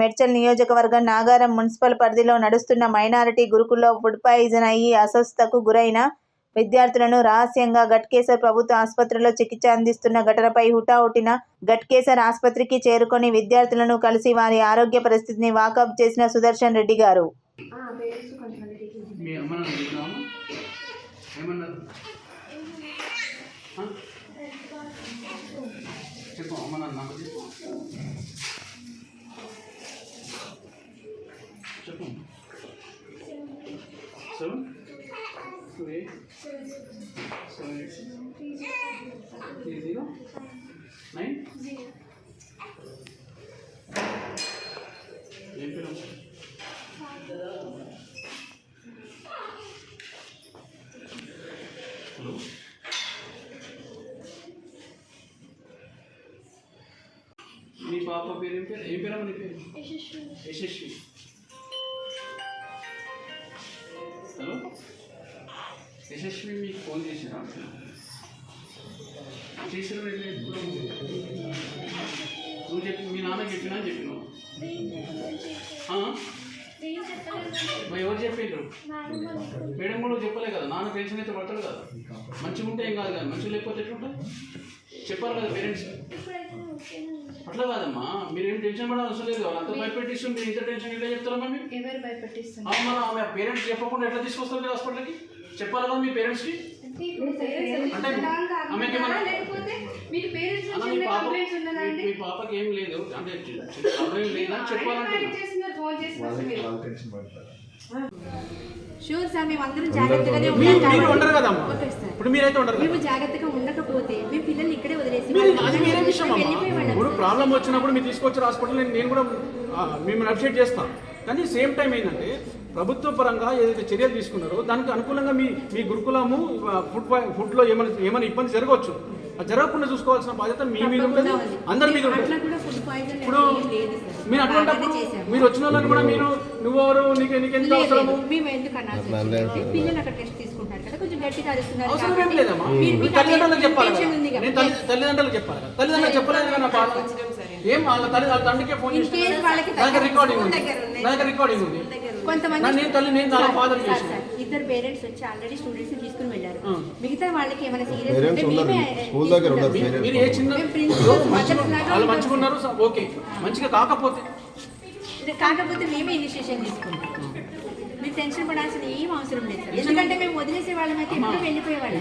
మెడ్చల్ నియోజకవర్గం నాగారం మున్సిపల్ పరిధిలో నడుస్తున్న మైనారిటీ గురుకుల్లో ఫుడ్ పాయిజన్ అయ్యి అస్వస్థతకు గురైన విద్యార్థులను రహస్యంగా గట్కేసర్ ప్రభుత్వ ఆసుపత్రిలో చికిత్స అందిస్తున్న ఘటనపై హుటాహుటిన గట్కేసర్ ఆసుపత్రికి చేరుకొని విద్యార్థులను కలిసి వారి ఆరోగ్య పరిస్థితిని వాకప్ చేసిన సుదర్శన్ రెడ్డి గారు. మీ two eight seven eight three zero nine ఏం పేరు హలో మీ పాప పేరు ఏం పేరు ఏం పేరమ్మా నీ పేరు యశస్వి హలో యశస్వి మీకు ఫోన్ చేసిన చేసిన నువ్వు చెప్పి మీ నాన్న చెప్పినా చెప్పినావు మరి ఎవరు చెప్పిండ్రు మేడం కూడా చెప్పలే కదా నాన్న టెన్షన్ అయితే పడతాడు కదా మంచిగా ఉంటే ఏం కాదు కదా మంచిగా లేకపోతే ఎట్లుంటుంది చెప్పాలి కదా పేరెంట్స్ అట్లా కాదమ్మా. మీరు ఏం టెన్షన్ పడాలి అవసరం లేదు వాళ్ళంతా భయపెట్టిస్తుంది మీరు ఇంత టెన్షన్ ఎట్లా చెప్తారమ్మా మీరు? ఎవరు భయపెట్టిస్తున్నారు? అవును మన ఆమె పేరెంట్స్ చెప్పకుండా ఎట్లా తీసుకొస్తారు మీరు హాస్పిటల్కి చెప్పాలి కదా మీ పేరెంట్స్కి మీ పాపకి ఏం లేదు. అంటే ప్రాబ్లం షూర్ సార్ మేము అందరం జాగ్రత్తగానే సార్ ఇప్పుడు మీరైతే ఉండరు మేము జాగ్రత్తగా ఉండకపోతే మేము పిల్లల్ని ఇక్కడే వదిలేసి ఇప్పుడు. ప్రాబ్లం వచ్చినప్పుడు మీరు తీసుకొచ్చారు హాస్పిటల్ నేను కూడా మేము అప్డేట్ చేస్తాం. కానీ సేమ్ టైం ఏంటంటే ప్రభుత్వ పరంగా ఏదైతే చర్యలు తీసుకున్నారో దానికి అనుకూలంగా మీ మీ గురుకులము ఫుడ్ ఫుడ్లో ఏమైనా ఏమైనా ఇబ్బంది జరగవచ్చు. జరగకుండా చూసుకోవాల్సిన బాధ్యత మీ మీద ఉంటుంది. అందరి మీద ఉంటుంది. ఇప్పుడు మీరు చేశాము. మీరు వచ్చిన వాళ్ళని కూడా మీరు నువ్వెవరు నీకు నీకు ఎంత అవసరము. మేము ఎందుకు వచ్చింది? పిల్లలు అక్కడ టెస్ట్ తీసుకుంటారు కదా కొంచెం గట్టిగా అరుస్తున్నారు అవసరం ఏం కాబట్టి లేదమ్మా తల్లిదండ్రులకు చెప్పాలి. నేను తల్లి తల్లిదండ్రులకు చెప్పాలి కదా. తల్లిదండ్రులకు చెప్పలేదు కదా నా బాధ ఏం వాళ్ళ తల్లి వాళ్ళ తండ్రికే ఫోన్ చేసి వాళ్ళకి రికార్డింగ్ ఉంది. దగ్గర ఉన్నాయి. నా దగ్గర రికార్డింగ్ ఉంది. కొంతమంది ఇద్దరు పేరెంట్స్ వచ్చి ఆల్రెడీ స్టూడెంట్స్ తీసుకుని వెళ్ళారు. మిగతా వాళ్ళకి ఏమైనా సీరియస్ ఓకే. మంచిగా కాకపోతే కాకపోతే మేమే ఇనిషియేషన్ తీసుకుంటాం. మీరు టెన్షన్ పడాల్సిన ఏం అవసరం లేదు. ఎందుకంటే మేము వదిలేసే వాళ్ళమైతే ఎప్పుడు వెళ్ళిపోయే వాళ్ళం